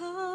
call.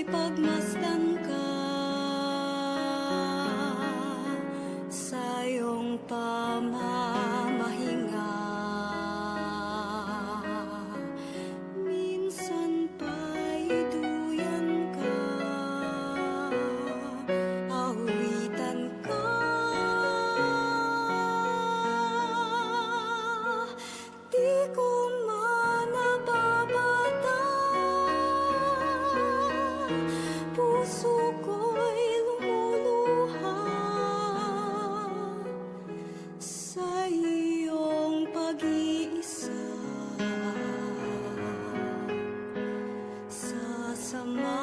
ay pagmasdan sama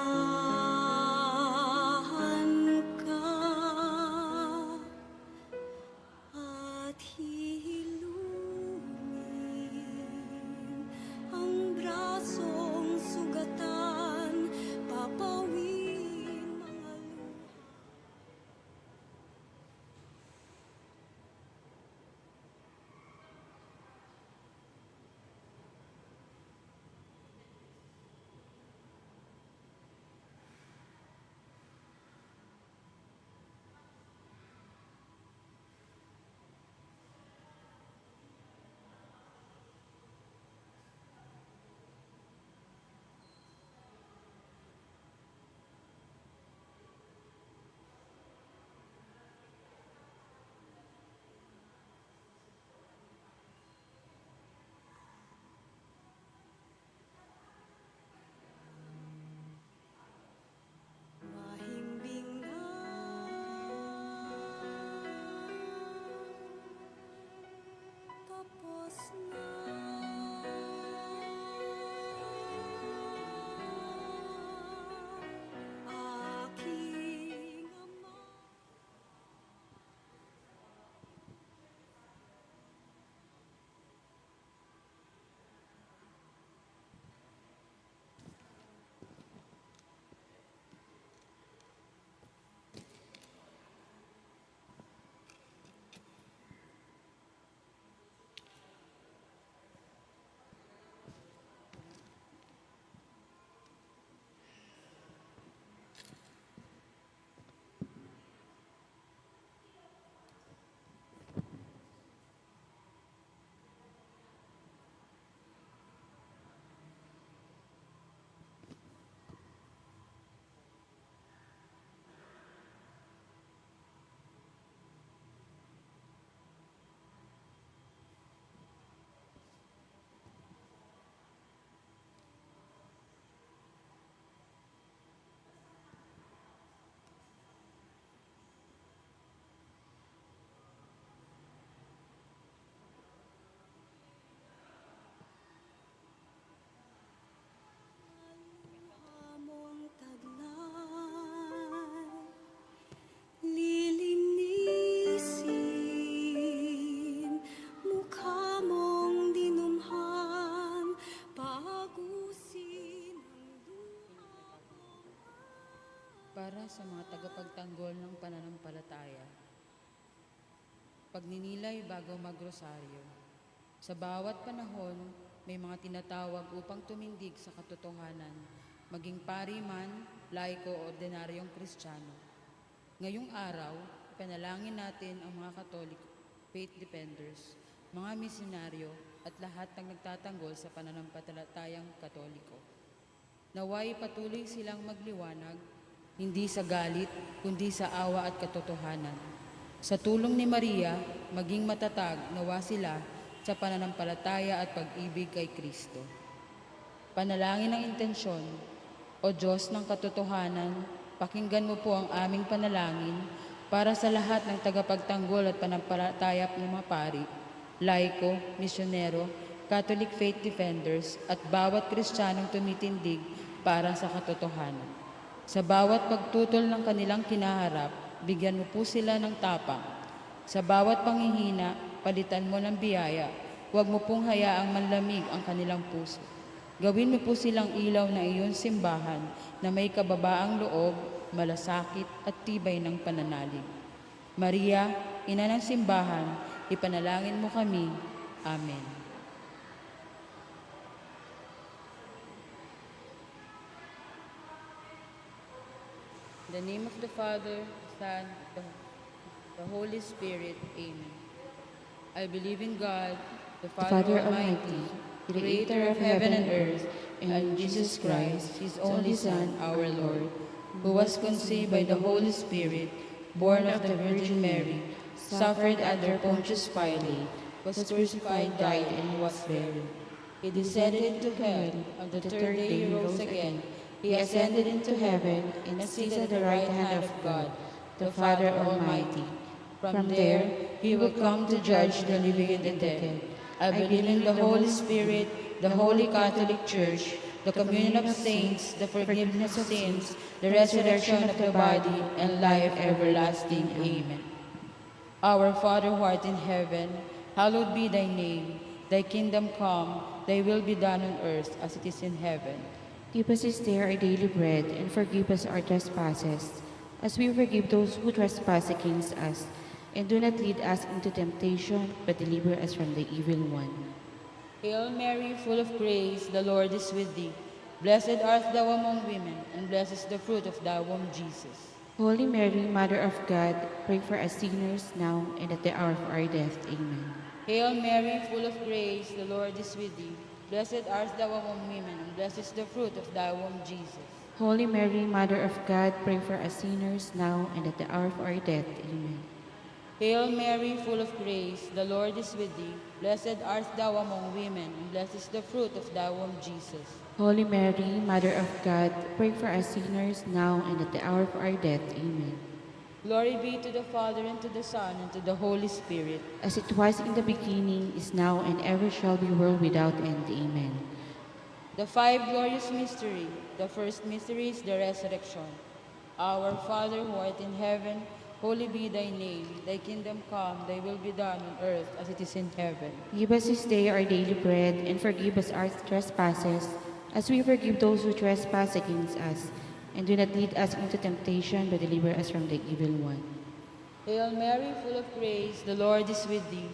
Pagninilay bago magrosaryo. Sa bawat panahon, may mga tinatawag upang tumindig sa katotohanan, maging pari man, laiko o ordinaryong kristyano. Ngayong araw, panalangin natin ang mga katolik, faith defenders, mga misionaryo at lahat ng nagtatanggol sa pananampalatayang katoliko. Naway patuloy silang magliwanag, hindi sa galit, kundi sa awa at katotohanan. Sa tulong ni Maria, maging matatag nawa sila sa pananampalataya at pag-ibig kay Kristo. Panalangin ng intensyon, O Diyos ng katotohanan, pakinggan mo po ang aming panalangin para sa lahat ng tagapagtanggol at panampalataya ng mga pari, laiko, misyonero, Catholic faith defenders at bawat Kristiyanong tumitindig para sa katotohanan. Sa bawat pagtutol ng kanilang kinaharap, bigyan mo po sila ng tapang. Sa bawat panghihina, palitan mo ng biyaya. Huwag mo pong hayaang manlamig ang kanilang puso. Gawin mo po silang ilaw na iyon simbahan na may kababaang loob, malasakit at tibay ng pananalig. Maria, ina ng simbahan, ipanalangin mo kami. Amen. In the name of the Father, Son, the, the Holy Spirit. Amen. I believe in God, the Father, Father Almighty, creator of heaven and earth, and in Jesus Christ, his only Son, our Lord, who was conceived by the Holy Spirit, born of the Virgin Mary, suffered under Pontius Pilate, was crucified, died, and was buried. He descended into hell. On the third day he rose again. He ascended into heaven and is seated at the right hand of God, the Father Almighty. From there he will come to judge the living and the dead. I believe in the Holy Spirit, the Holy Catholic Church, the communion of saints, the forgiveness of sins, the resurrection of the body, and life everlasting. Amen. Our Father who art in heaven, hallowed be thy name. Thy kingdom come, thy will be done on earth as it is in heaven. Give us this day our daily bread, and forgive us our trespasses, as we forgive those who trespass against us. And do not lead us into temptation, but deliver us from the evil one. Hail Mary, full of grace, the Lord is with thee. Blessed art thou among women, and blessed is the fruit of thy womb, Jesus. Holy Mary, Mother of God, pray for us sinners now and at the hour of our death. Amen. Hail Mary, full of grace, the Lord is with thee. Blessed art thou among women, and blessed is the fruit of thy womb, Jesus. Holy Mary, Mother of God, pray for us sinners now and at the hour of our death. Amen. Hail Mary, full of grace, the Lord is with thee. Blessed art thou among women, and blessed is the fruit of thy womb, Jesus. Holy Mary, Mother of God, pray for us sinners now and at the hour of our death. Amen. Glory be to the Father, and to the Son, and to the Holy Spirit. As it was in the beginning, is now, and ever shall be, world without end. Amen. The five glorious mystery. The first mystery is the resurrection. Our Father who art in heaven, holy be thy name. Thy kingdom come, thy will be done on earth as it is in heaven. Give us this day our daily bread, and forgive us our trespasses, as we forgive those who trespass against us. And do not lead us into temptation, but deliver us from the evil one. Hail Mary, full of grace, the Lord is with thee.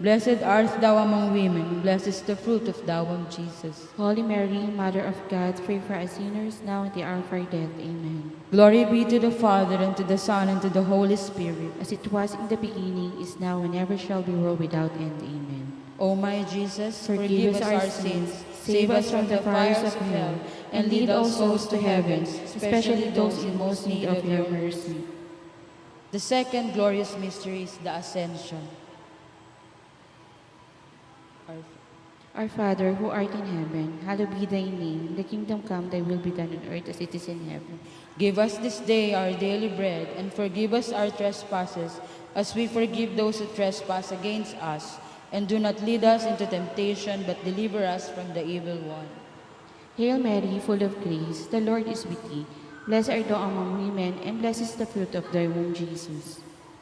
Blessed art thou among women, and blessed is the fruit of thy womb, Jesus. Holy Mary, Mother of God, pray for us sinners now and at the hour of our death. Amen. Glory be to the Father, and to the Son, and to the Holy Spirit. As it was in the beginning, is now, and ever shall be, world without end. Amen. O my Jesus, Forgive us our sins, save us from the fires of hell, and lead all souls to heaven, especially those in most need of your mercy. The second glorious mystery is the Ascension. Our Our Father, who art in heaven, hallowed be thy name. The kingdom come, thy will be done on earth as it is in heaven. Give us this day our daily bread, and forgive us our trespasses, as we forgive those who trespass against us. And do not lead us into temptation, but deliver us from the evil one. Hail Mary, full of grace, the Lord is with thee. Blessed art thou among women, and blessed is the fruit of thy womb, Jesus.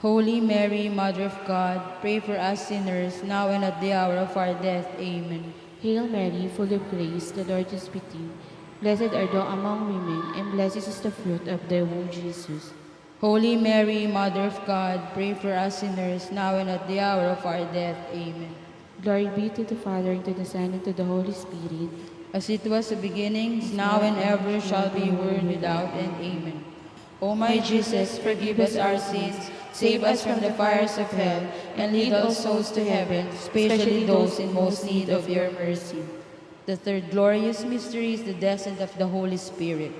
Holy Mary, Mother of God, pray for us sinners, now and at the hour of our death. Amen. Hail Mary, full of grace, the Lord is with thee. Blessed art thou among women, and blessed is the fruit of thy womb, Jesus. Holy Mary, Mother of God, pray for us sinners, now and at the hour of our death. Amen. Glory be to the Father, and to the Son, and to the Holy Spirit. As it was the beginning, is now and ever shall be, world without end. Amen. O my Jesus, forgive us our sins, save us from the fires of hell, and lead all souls to heaven, especially those in most need of your mercy. The third glorious mystery is the descent of the Holy Spirit.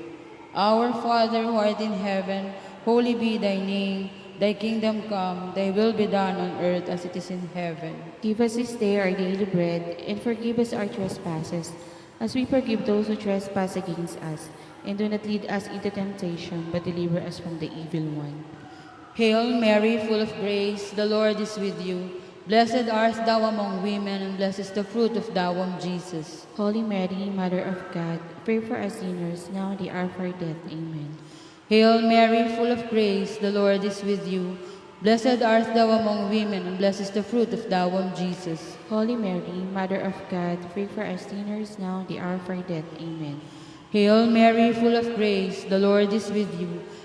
Our Father who art in heaven, holy be thy name. Thy kingdom come, thy will be done on earth as it is in heaven. Give us this day our daily bread, and forgive us our trespasses, as we forgive those who trespass against us. And do not lead us into temptation, but deliver us from the evil one. Hail Mary, full of grace, the Lord is with you. Blessed art thou among women, and blessed is the fruit of thy womb, Jesus. Holy Mary, Mother of God, pray for us sinners, now and at the hour of our death. Amen. Hail Mary, full of grace, the Lord is with you. Blessed art thou among women, and blessed is the fruit of thy womb, Jesus. Holy Mary, Mother of God, pray for us sinners, now and at the hour of our death. Amen. Hail Mary, full of grace, the Lord is with you.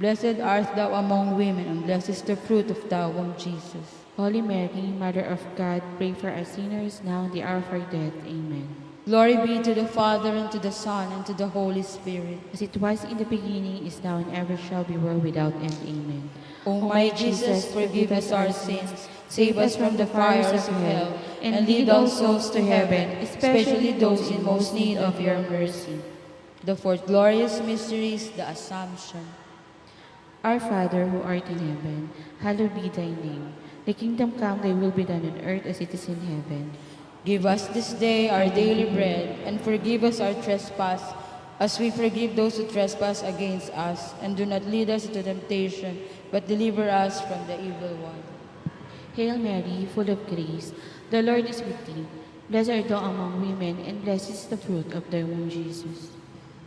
Blessed art thou among women, and blessed is the fruit of thy womb, Jesus. Holy Mary, Mother of God, pray for us sinners now and the hour of our death. Amen. Glory be to the Father, and to the Son, and to the Holy Spirit. As it was in the beginning, is now, and ever shall be, world without end. Amen. O my Jesus, forgive us our sins, save us from the fires of hell, and lead all souls to heaven, especially those in most need of your mercy. The fourth glorious mystery is the Assumption. Our Father who art in heaven, hallowed be thy name. Thy kingdom come, thy will be done on earth as it is in heaven. Give us this day our daily bread, and forgive us our trespass, as we forgive those who trespass against us. And do not lead us into temptation, but deliver us from the evil one. Hail Mary, full of grace, the Lord is with thee. Blessed art thou among women, and blessed is the fruit of thy womb, Jesus.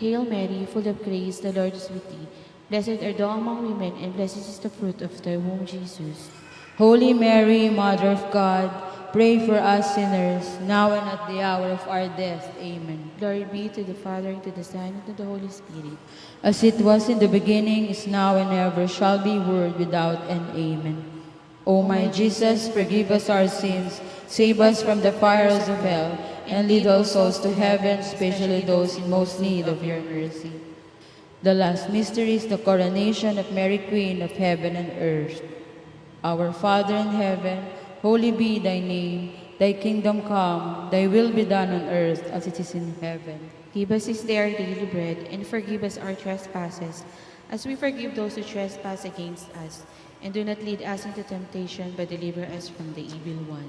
Hail Mary, full of grace, the Lord is with thee. Blessed art thou among women, and blessed is the fruit of thy womb, Jesus. Holy Mary, Mother of God, pray for us sinners, now and at the hour of our death. Amen. Glory be to the Father, and to the Son, and to the Holy Spirit. As it was in the beginning, is now, and ever shall be, world without end. Amen. O my Jesus, forgive us our sins, save us from the fires of hell, and lead all souls to heaven, especially those in most need of your mercy. The last mystery is the coronation of Mary, Queen of heaven and earth. Our Father in heaven, holy be thy name. Thy kingdom come, thy will be done on earth as it is in heaven. Give us this day our daily bread, and forgive us our trespasses, as we forgive those who trespass against us. And do not lead us into temptation, but deliver us from the evil one.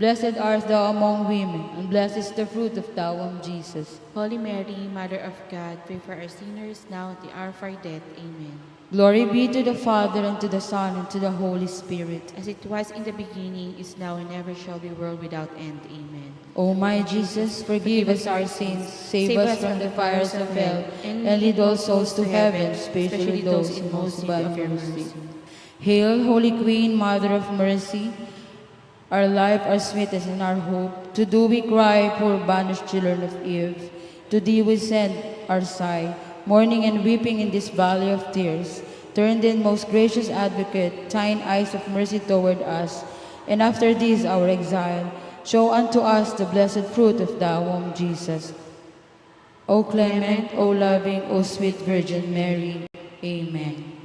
Blessed art thou among women, and blessed is the fruit of thy womb, Jesus. Holy Mary, Mother of God, pray for us sinners now and the hour of our death. Amen. Glory be to the Father, and to the Son, and to the Holy Spirit. As it was in the beginning, is now, and ever shall be, world without end. Amen. O my Jesus, forgive us our sins, save us from the fires of hell, and lead all souls to heaven, especially those in most need of your mercy. Hail, Holy Queen, Mother of Mercy, our life, our sweetness, and our hope. To thee we cry, poor banished children of Eve. To thee we send our sigh, mourning and weeping in this valley of tears. Turn then, most gracious advocate, thine eyes of mercy toward us, and after this our exile, show unto us the blessed fruit of thy womb, Jesus. O clement, O loving, O sweet Virgin Mary. Amen.